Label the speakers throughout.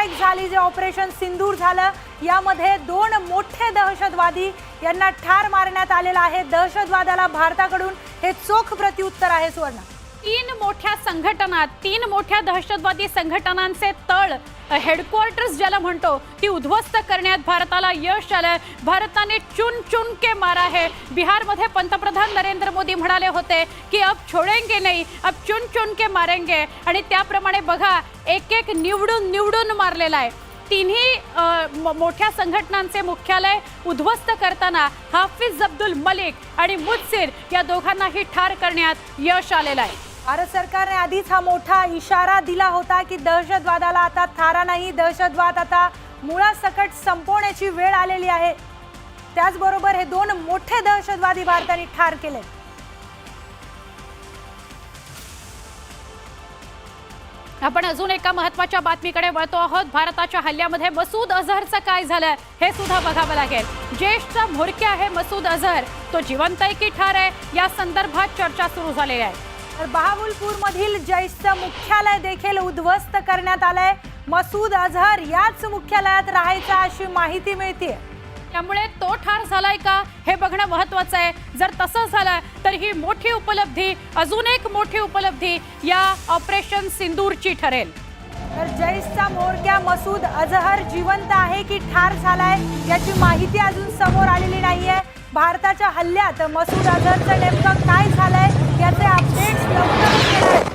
Speaker 1: Strike झाली जे operation सिंदूर झालं यामध्ये दोन मोठे दहशतवादी यांना ठार मारण्यात आलेला आहे. दहशतवादाला भारताकडून हे चोख प्रत्युत्तर आहे सुवर्ण.
Speaker 2: तीन मोठ्या संघटना तीन मोठ्या दहशतवादी संघटनांचे तळ. हेडक्वार्टर्स ज्याला म्हणतो ती उद्ध्वस्त करण्यात भारताला यश आलं भारताने चुन चुन के मारा है. बिहारमध्ये पंतप्रधान नरेंद्र मोदी म्हणाले होते की अब छोडेंगे नाही अब चुन चुन के मारेंगे. आणि त्याप्रमाणे बघा एक एक निवडून निवडून मारलेला आहे. तिन्ही मोठ्या संघटनांचे मुख्यालय उद्ध्वस्त करताना हाफिज अब्दुल मलिक आणि मुत्सिर या दोघांनाही ठार करण्यात यश आलेलं आहे.
Speaker 1: भारत सरकारने आधीच हा मोठा इशारा दिला होता की दहशतवादाला आता थारा नाही. दहशतवाद आता मुळासकट संपवण्याची वेळ आलेली आहे. त्याचबरोबर हे दोन मोठे दहशतवादी भारताने ठार केले.
Speaker 2: आपण अजून एका महत्त्वाच्या बातमीकडे वळतो आहोत. भारताच्या हल्ल्यामध्ये मसूद अझहरचं काय झालं हे सुद्धा बघावं लागेल. ज्येष्ठ म्होरक्या आहे मसूद अझहर. तो जिवंत आहे की ठार आहे. या संदर्भात चर्चा सुरू झालेली आहे.
Speaker 1: तर बहावलपूर मधील जैशचं मुख्यालय देखील उद्ध्वस्त करण्यात आलंय. मसूद अझहर याच मुख्यालयात राहायचा अशी माहिती मिळते
Speaker 2: त्यामुळे तो ठार झालाय का हे बघणं महत्वाचं आहे. जर तसं झालं तर ही मोठी उपलब्धी अजून एक मोठी उपलब्धी या ऑपरेशन सिंदूरची ठरेल.
Speaker 1: तर जैशचा म्होरक्या मसूद अझहर जिवंत आहे की ठार झालाय याची माहिती अजून समोर आलेली नाहीये. भारताच्या हल्ल्यात मसूद अझहरचं नेमकं काय झालंय? याचे अपडेट्स लवकरच येणार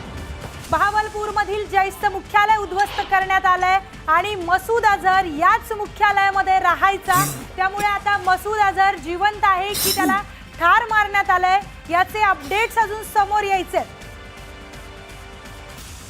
Speaker 1: बहावलपूरमधील मुख्यालय उद्ध्वस्त करण्यात आलंय आणि मसूद अझहर याच मुख्यालयामध्ये राहायचा. त्यामुळे आता मसूद अझहर जिवंत आहे की त्याला ठार मारण्यात आलंय याचे अपडेट्स अजून समोर यायचे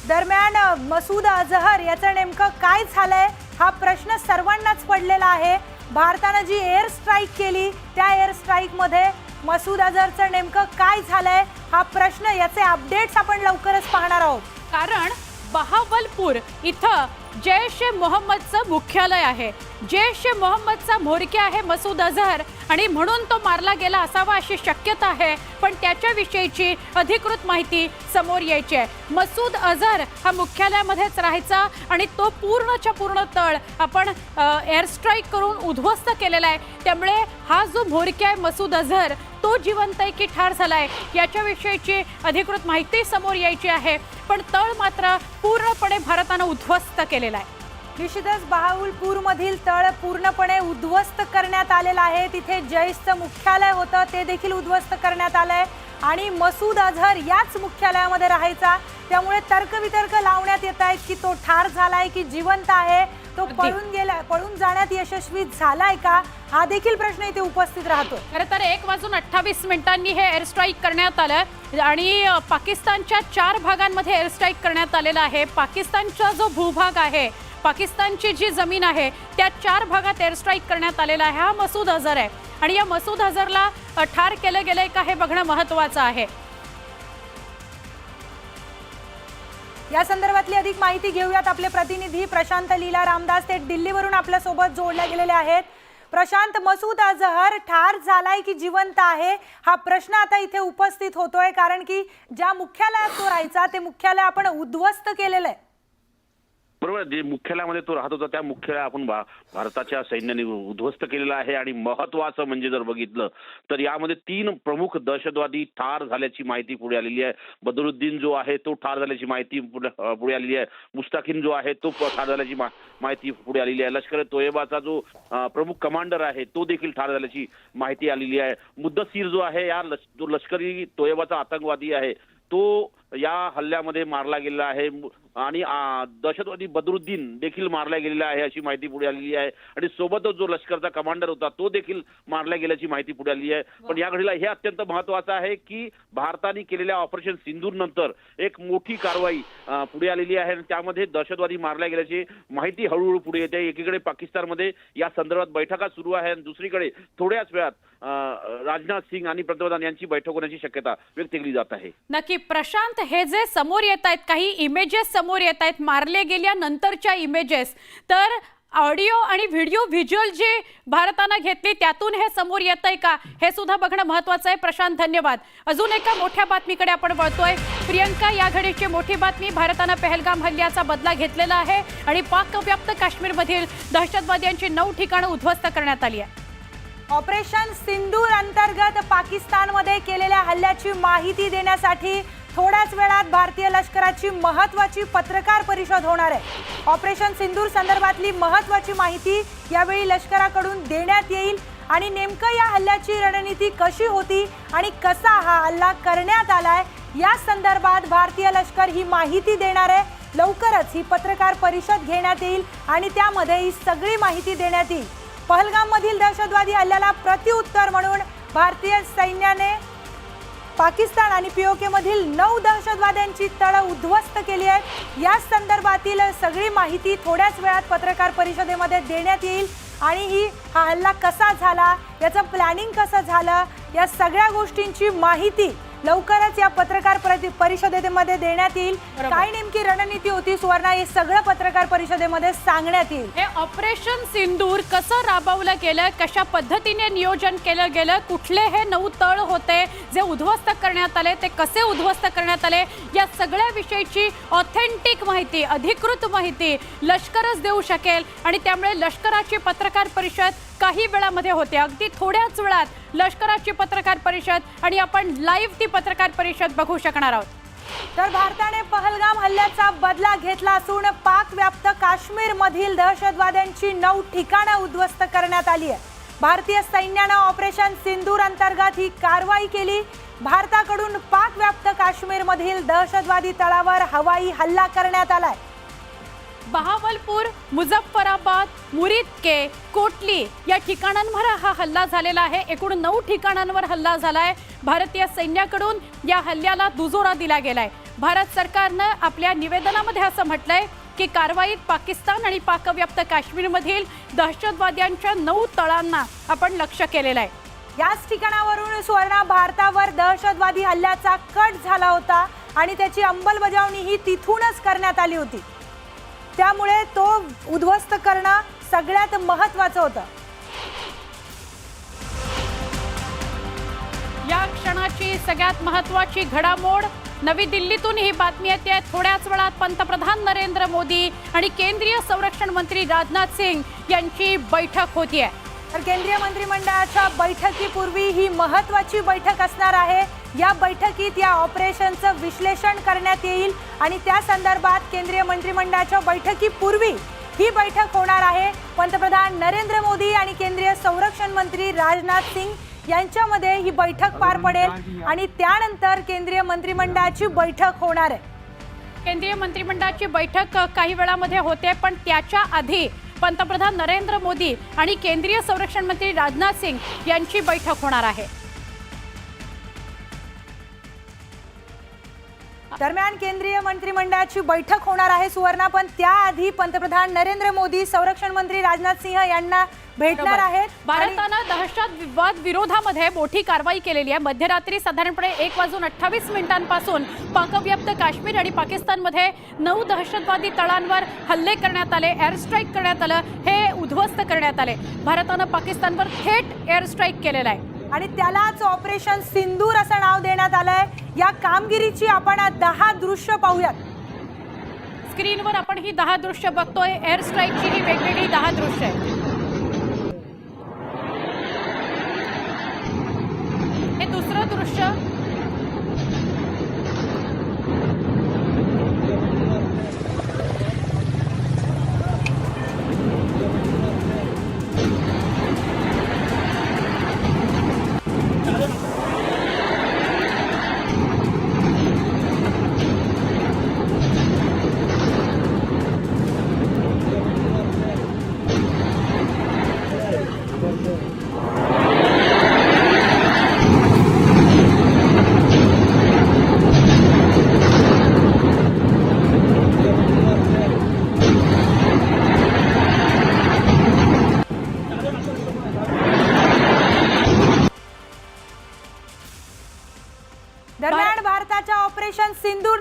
Speaker 1: दरम्यान मसूद अझहर याचं नेमकं काय झालंय हा प्रश्न सर्वांनाच पडलेला आहे. भारतानं जी एअर स्ट्राईक केली त्या एअर स्ट्राईकमध्ये मसूद अझहरचं नेमकं काय झालंय हा प्रश्न याचे अपडेट्स आपण लवकरच पाहणार आहोत.
Speaker 2: कारण बहावलपूर इथं जैश ए मोहम्मदचं मुख्यालय आहे. जैश ए मोहम्मदचा म्होरक्या आहे मसूद अझहर आणि म्हणून तो मारला गेला असावा अशी शक्यता आहे पण त्याच्याविषयीची अधिकृत माहिती समोर यायची आहे. मसूद अझहर हा मुख्यालयामध्येच राहायचा आणि तो पूर्णच्या पूर्ण तळ आपण एअर स्ट्राईक करून उद्ध्वस्त केलेला आहे. त्यामुळे हा जो म्होरक्या आहे मसूद अझहर तो जिवंत आहे की ठार झालाय याच्याविषयीची अधिकृत माहिती समोर यायची आहे. पण तळ मात्र पूर्णपणे भारतानं उद्ध्वस्त केलेला आहे.
Speaker 1: निश्चितच बहावलपूर मधील तळ पूर्णपणे उद्ध्वस्त करण्यात आलेलं आहे. तिथे जैशचं मुख्यालय होतं ते देखील उद्ध्वस्त करण्यात आलंय. आणि मसूद अझहर याच मुख्यालयामध्ये राहायचा. त्यामुळे तर्कवितर्क लावण्यात येत आहेत की तो ठार झालाय की जिवंत आहे. तो. पळून गेला पळून जाण्यात यशस्वी झालाय का? हा देखील प्रश्न इथे उपस्थित राहतो
Speaker 2: खरं तर एक वाजून अठ्ठावीस मिनिटांनी हे एअर स्ट्राईक करण्यात आलं. आणि पाकिस्तानच्या चार भागांमध्ये एअर स्ट्राईक करण्यात आलेला आहे. पाकिस्तानचा जो भूभाग आहे पाकिस्तानची जी जमीन आहे त्या चार भागात एअर स्ट्राईक करण्यात आलेला आहे. हा मसूद अझहर आहे. आणि या मसूद अझहरला अ, ठार केलं गेलंय का हे बघणं महत्वाचं आहे.
Speaker 1: या संदर्भातली अधिक माहिती घेऊयात आपले प्रतिनिधी प्रशांत लीला रामदास. ते दिल्लीवरून आपल्यासोबत जोडल्या गेलेले आहेत. प्रशांत मसूद अजहर ठार झालाय की जिवंत आहे? हा प्रश्न आता इथे उपस्थित होतोय कारण की ज्या मुख्यालयात तो राहायचा ते मुख्यालय आपण उद्ध्वस्त केलेलं आहे.
Speaker 3: बरोबर जे मुख्यालयामध्ये तो राहत होता त्या मुख्यालय आपण भारताच्या सैन्याने उद्ध्वस्त केलेलं आहे आणि महत्वाचं म्हणजे जर बघितलं तर यामध्ये तीन प्रमुख दहशतवादी ठार झाल्याची माहिती पुढे आलेली आहे. बदरुद्दीन जो आहे तो ठार झाल्याची माहिती पुढे पुढे आलेली आहे. मुस्ताकिन जो आहे तो ठार झाल्याची मा- माहिती पुढे आलेली आहे. लष्कर तोयबाचा जो प्रमुख कमांडर आहे तो देखील ठार झाल्याची माहिती आलेली आहे. मुद्दसीर जो आहे या जो लष्करी तोयबाचा आतंकवादी आहे तो या हल्ल्यामध्ये मारला गेलेला आहे. आणि दहशतवादी बदरुद्दीन देखील मारला गेलेला आहे अशी माहिती पुढे आलेली आहे. आणि सोबतच जो लष्करचा कमांडर होता तो देखील मारला गेल्याची माहिती पुढे आलेली आहे. पण या घडीला हे अत्यंत महत्वाचं आहे की भारताने केलेल्या ऑपरेशन सिंधूर नंतर एक मोठी कारवाई पुढे आलेली आहे. आणि त्यामध्ये दहशतवादी मारल्या गेल्याची माहिती हळूहळू पुढे येते. एकीकडे पाकिस्तानमध्ये या संदर्भात बैठका सुरू आहे. आणि दुसरीकडे थोड्याच वेळात राजनाथ सिंग आणि पंतप्रधान यांची बैठक होण्याची शक्यता व्यक्त केली जात आहे.
Speaker 2: नक्की प्रशांत हे जे समोर येत आहेत काही इमेजेस समोर येत आहेत मारले गेल्यानंतरच्या इमेजेस तर ऑडिओ आणि व्हिडिओ व्हिज्युअल जे भारतानं घेतली त्यातून हे समोर येत आहे का? हे सुद्धा बघणं महत्वाचं आहे. प्रशांत धन्यवाद. अजून एका मोठ्या बातमीकडे आपण वळतोय. प्रियंका या घडीची मोठी बातमी भारतानं पहलगाम हल्ल्याचा बदला घेतलेला आहे आणि पाकव्याप्त काश्मीरमधील दहशतवाद्यांची नऊ ठिकाणं उद्ध्वस्त करण्यात आली आहे
Speaker 1: ऑपरेशन सिंदूर अंतर्गत पाकिस्तानमध्ये केलेल्या हल्ल्याची माहिती देण्यासाठी थोड्याच वेळात भारतीय लष्कराची महत्वाची पत्रकार परिषद होणार आहे. ऑपरेशन सिंदूर संदर्भातली महत्वाची माहिती यावेळी लष्कराकडून देण्यात येईल आणि नेमकं या हल्ल्याची रणनीती कशी होती आणि कसा हा हल्ला करण्यात आलाय या संदर्भात भारतीय लष्कर ही माहिती देणार आहे. लवकरच ही पत्रकार परिषद घेण्यात येईल आणि त्यामध्ये ही सगळी माहिती देण्यात येईल. पहलगाम मधील दहशतवादी हल्ल्याला प्रतिउत्तर म्हणून भारतीय सैन्याने पाकिस्तान आणि पीओके मधील नऊ दहशतवाद्यांची तळं उद्ध्वस्त केली आहेत या संदर्भातील सगळी माहिती थोड्याच वेळात पत्रकार परिषदेमध्ये देण्यात येईल आणि ही हा हल्ला कसा झाला याचं प्लॅनिंग कसं झालं या सगळ्या गोष्टींची माहिती लवकरच या पत्रकार परिषदेमध्ये देण्यात येईल. काय नेमकी रणनीती होती सुवर्णा? हे सगळं पत्रकार परिषदेमध्ये सांगण्यात येईल.
Speaker 2: हे ऑपरेशन सिंदूर कसं राबवलं गेलं कशा पद्धतीने नियोजन केलं गेलं कुठले हे नऊ तळ होते जे उद्ध्वस्त करण्यात आले ते कसे उद्ध्वस्त करण्यात आले या सगळ्या विषयीची ऑथेंटिक माहिती अधिकृत माहिती लष्करच देऊ शकेल. आणि त्यामुळे लष्कराची पत्रकार परिषद काही वेळामध्ये होते. अगदी थोड्याच वेळात लष्कराची पत्रकार परिषद आणि आपण लाईव्ह ती पत्रकार परिषद बघू शकणार आहोत.
Speaker 1: तर भारताने पहलगाम हल्ल्याचा बदला घेतला असून पाक व्याप्त काश्मीर मधील दहशतवाद्यांची नऊ ठिकाणं उद्ध्वस्त करण्यात आली आहे भारतीय सैन्यानं ऑपरेशन सिंदूर अंतर्गत ही कारवाई केली. भारताकडून पाक व्याप्त काश्मीर मधील दहशतवादी तळावर हवाई हल्ला करण्यात आलाय.
Speaker 2: बहावलपूर मुझफ्फराबाद मुरिदके कोटली या ठिकाणांवर हा हल्ला झालेला आहे. एकूण नऊ ठिकाणांवर हल्ला झाला आहे भारतीय सैन्याकडून या हल्ल्याला दुजोरा दिला गेलाय. भारत सरकारनं आपल्या निवेदनामध्ये असं म्हटलंय की कारवाईत पाकिस्तान आणि पाकव्याप्त काश्मीरमधील दहशतवाद्यांच्या नऊ तळांना आपण लक्ष केलेलं आहे.
Speaker 1: याच ठिकाणावरून सुवर्णा भारतावर दहशतवादी हल्ल्याचा कट झाला होता आणि त्याची अंमलबजावणी ही तिथूनच करण्यात आली होती. त्यामुळे तो उद्ध्वस्त करणं सगळ्यात महत्वाचं होतं.
Speaker 2: या क्षणाची सगळ्यात महत्वाची घडामोड नवी दिल्लीतून ही बातमी येते. थोड्याच वेळात पंतप्रधान नरेंद्र मोदी आणि केंद्रीय संरक्षण मंत्री राजनाथ सिंग यांची बैठक होती आहे
Speaker 1: तर केंद्रीय मंत्रिमंडळाच्या बैठकीपूर्वी ही महत्वाची बैठक असणार आहे. या बैठकीत या ऑपरेशनचं विश्लेषण करण्यात येईल आणि त्या संदर्भात केंद्रीय मंत्रिमंडळाच्या बैठकीपूर्वी ही बैठक होणार आहे. पंतप्रधान नरेंद्र मोदी आणि केंद्रीय संरक्षण मंत्री राजनाथ सिंग यांच्यामध्ये ही बैठक पार पडेल आणि त्यानंतर केंद्रीय मंत्रिमंडळाची बैठक होणार आहे.
Speaker 2: केंद्रीय मंत्रिमंडळाची बैठक काही वेळामध्ये होते पण त्याच्या आधी पंतप्रधान नरेंद्र मोदी आणि केंद्रीय संरक्षण मंत्री राजनाथ सिंग यांची बैठक होणार आहे.
Speaker 1: दरम्यान केंद्रीय मंत्रिमंडळाची बैठक होणार आहे सुवर्णा पण त्याआधी पंतप्रधान नरेंद्र मोदी संरक्षण मंत्री राजनाथ सिंह यांना भेटणार आहेत.
Speaker 2: भारतानं दहशतवाद विरोधामध्ये मोठी कारवाई केलेली आहे. मध्यरात्री साधारणपणे एक वाजून अठ्ठावीस मिनिटांपासून पाकव्याप्त काश्मीर आणि पाकिस्तानमध्ये नऊ दहशतवादी तळांवर हल्ले करण्यात आले एअर स्ट्राईक करण्यात आलं हे उद्ध्वस्त करण्यात आले. भारतानं पाकिस्तानवर थेट एअर स्ट्राईक केलेलं आहे.
Speaker 1: आणि त्यालाच ऑपरेशन सिंदूर असं नाव देण्यात आलंय. या कामगिरीची आपण दहा दृश्य पाहूयात.
Speaker 2: स्क्रीनवर आपण ही दहा दृश्य बघतोय. एअर स्ट्राईकची ही वेगवेगळी दहा दृश्य आहेत.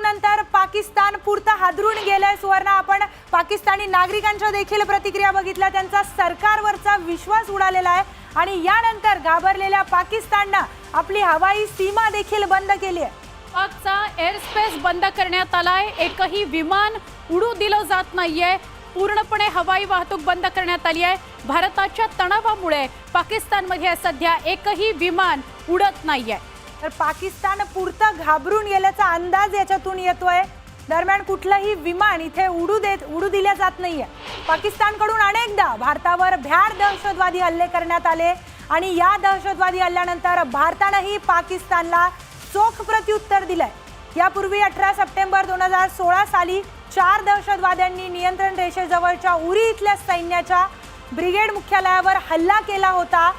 Speaker 1: नंतर पाकिस्तान पुरतं हादरून गेलंय. सुवर्ण आपण पाकिस्तानी नागरिकांच्या देखील प्रतिक्रिया बघितल्या. त्यांचा सरकारवरचा विश्वास उडालेला आहे. आणि यानंतर घाबरलेल्या पाकिस्ताननं आपली हवाई सीमा देखील बंद केली आहे.
Speaker 2: पाकचा एअर स्पेस बंद करण्यात आलाय. एकही विमान उडू दिलं जात नाहीये. पूर्णपणे हवाई वाहतूक बंद करण्यात आली आहे. भारताच्या तणावामुळे पाकिस्तानमध्ये सध्या एकही विमान उडत नाहीये.
Speaker 1: तर पाकिस्तान पुरतं घाबरून गेल्याचा अंदाज याच्यातून येतोय. दरम्यान कुठलंही विमान इथे उडू देत उडू दिल्या जात नाहीये. पाकिस्तानकडून अनेकदा भारतावर भ्याड दहशतवादी हल्ले करण्यात आले आणि या दहशतवादी हल्ल्यानंतर भारतानंही पाकिस्तानला चोख प्रत्युत्तर दिलंय. यापूर्वी अठरा सप्टेंबर दोन हजार सोळा साली चार दहशतवाद्यांनी नियंत्रण रेषेजवळच्या उरी इथल्या सैन्याच्या ब्रिगेड मुख्यालयावर हल्ला केला होता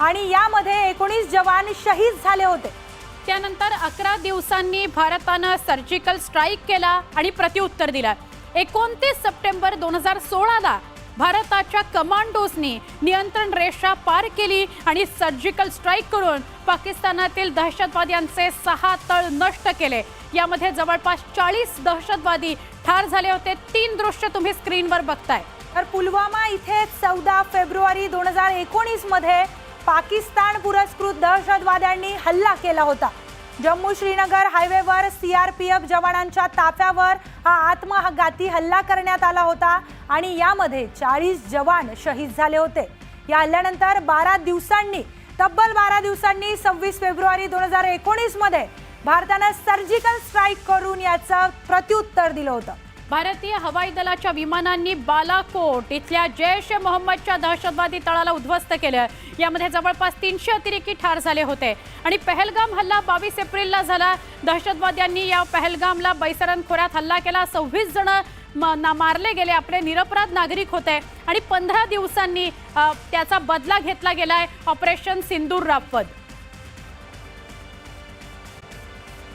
Speaker 1: आणि यामध्ये एकोणीस जवान शहीद झाले होते.
Speaker 2: त्यानंतर अकरा दिवसांनी भारतानं सर्जिकल स्ट्राईक केला आणि प्रत्युत्तर दिलं. एकोणतीस सप्टेंबर दोन हजार सोळाला भारताच्या कमांडोजनी नियंत्रण रेषा पार केली आणि सर्जिकल स्ट्राईक करून पाकिस्तानातील दहशतवाद्यांचे सहा तळ नष्ट केले. यामध्ये जवळपास चाळीस दहशतवादी ठार झाले होते. तीन दृश्य तुम्ही स्क्रीनवर बघताय.
Speaker 1: तर पुलवामा इथे चौदा फेब्रुवारी दोन हजार एकोणीसमध्ये पाकिस्तान पुरस्कृत दहशतवाद्यांनी हल्ला केला होता. जम्मू श्रीनगर हायवेवर सीआरपीएफ जवानांच्या ताफ्यावर हा आत्मघाती हल्ला करण्यात आला होता आणि यामध्ये चाळीस जवान शहीद झाले होते. या हल्ल्यानंतर बारा दिवसांनी तब्बल बारा दिवसांनी सव्वीस फेब्रुवारी दोन हजार एकोणीसमध्ये भारतानं सर्जिकल स्ट्राईक करून याचं प्रत्युत्तर दिलं होतं.
Speaker 2: भारतीय हवाई दलाच्या विमानांनी बालाकोट इथल्या जैश ए मोहम्मदच्या दहशतवादी तळाला उद्ध्वस्त केलं. यामध्ये जवळपास तीनशे अतिरेकी ठार झाले होते. आणि पहलगाम हल्ला बावीस एप्रिलला झाला. दहशतवाद्यांनी या पहलगामला बैसरन खोऱ्यात हल्ला केला. सव्वीस जण म- ना- मारले गेले. आपले निरपराध नागरिक होते. आणि पंधरा दिवसांनी त्याचा बदला घेतला गेलाय. ऑपरेशन सिंदूर राफत